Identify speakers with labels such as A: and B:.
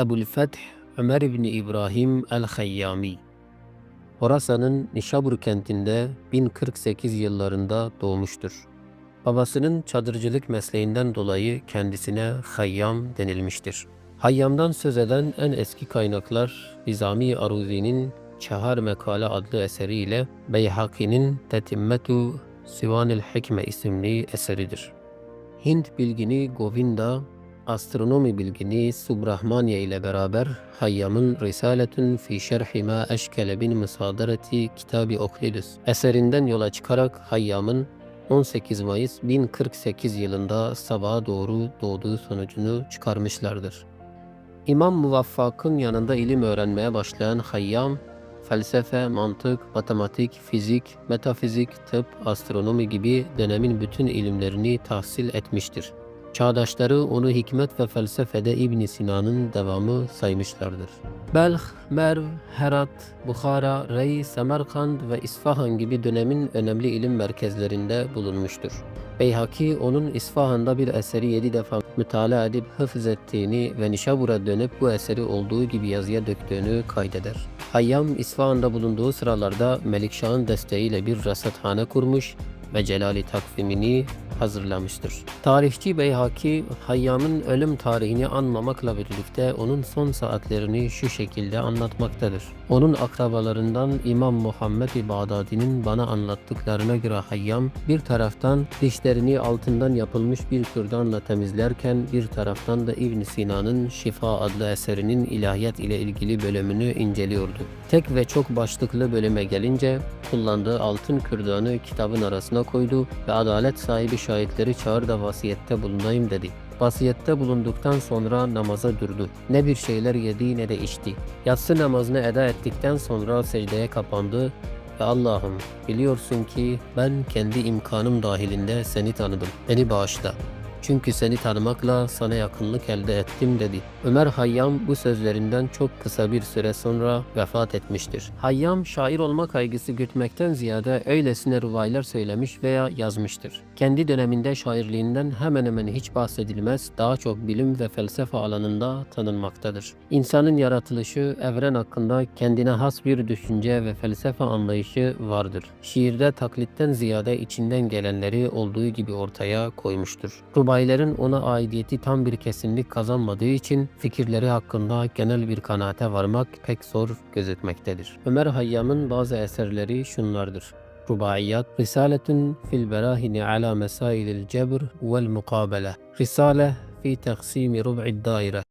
A: Ebu'l-Feth Ömer İbni İbrahim el-Hayyami Horasan'ın Nişabur kentinde 1048 yıllarında doğmuştur. Babasının çadırcılık mesleğinden dolayı kendisine Hayyam denilmiştir. Hayyam'dan söz eden en eski kaynaklar Nizami Aruzi'nin Çahar Mekale adlı eseriyle Beyhaki'nin Tetimmetu Sivanil Hikme isimli eseridir. Hint bilgini Govinda, astronomi bilgini Subrahmanya ile beraber Hayyam'ın Risaletün fi Şerhi Ma Eşkele bin Müsadareti Kitabı Oklidus eserinden yola çıkarak Hayyam'ın 18 Mayıs 1048 yılında sabaha doğru doğduğu sonucunu çıkarmışlardır. İmam Muvaffak'ın yanında ilim öğrenmeye başlayan Hayyam, felsefe, mantık, matematik, fizik, metafizik, tıp, astronomi gibi dönemin bütün ilimlerini tahsil etmiştir. Çağdaşları onu hikmet ve felsefede İbn Sina'nın devamı saymışlardır. Belh, Merv, Herat, Bukhara, Rey, Semerkand ve İsfahan gibi dönemin önemli ilim merkezlerinde bulunmuştur. Beyhaki onun İsfahan'da bir eseri yedi defa mütalaa edip hıfz ettiğini ve Nişabur'a dönüp bu eseri olduğu gibi yazıya döktüğünü kaydeder. Hayyam İsfahan'da bulunduğu sıralarda Melikşah'ın desteğiyle bir rasathane kurmuş ve Celali takvimini hazırlamıştır. Tarihçi Beyhaki, Hayyam'ın ölüm tarihini anmamakla birlikte onun son saatlerini şu şekilde anlatmaktadır. Onun akrabalarından İmam Muhammed Bağdadi'nin bana anlattıklarına göre Hayyam, bir taraftan dişlerini altından yapılmış bir kürdanla temizlerken bir taraftan da İbn Sina'nın Şifa adlı eserinin ilahiyat ile ilgili bölümünü inceliyordu. Tek ve çok başlıklı bölüme gelince kullandığı altın kürdanı kitabın arasına koydu ve adalet sahibi şahitleri çağır da vasiyette bulunayım dedi. Vasiyette bulunduktan sonra namaza durdu. Ne bir şeyler yedi ne de içti. Yatsı namazını eda ettikten sonra secdeye kapandı ve Allah'ım biliyorsun ki ben kendi imkanım dahilinde seni tanıdım. Beni bağışla. Çünkü seni tanımakla sana yakınlık elde ettim dedi. Ömer Hayyam bu sözlerinden çok kısa bir süre sonra vefat etmiştir. Hayyam şair olma kaygısı gütmekten ziyade öylesine rivayler söylemiş veya yazmıştır. Kendi döneminde şairliğinden hemen hemen hiç bahsedilmez, daha çok bilim ve felsefe alanında tanınmaktadır. İnsanın yaratılışı, evren hakkında kendine has bir düşünce ve felsefe anlayışı vardır. Şiirde taklitten ziyade içinden gelenleri olduğu gibi ortaya koymuştur. Rubaylerin ona aidiyeti tam bir kesinlik kazanmadığı için fikirleri hakkında genel bir kanaate varmak pek zor gözükmektedir. Ömer Hayyam'ın bazı eserleri şunlardır. Rubaiyat, Risaletun fil berahini ala mesailil cebr vel mukabele, Risale fi taksimi rub'id daire,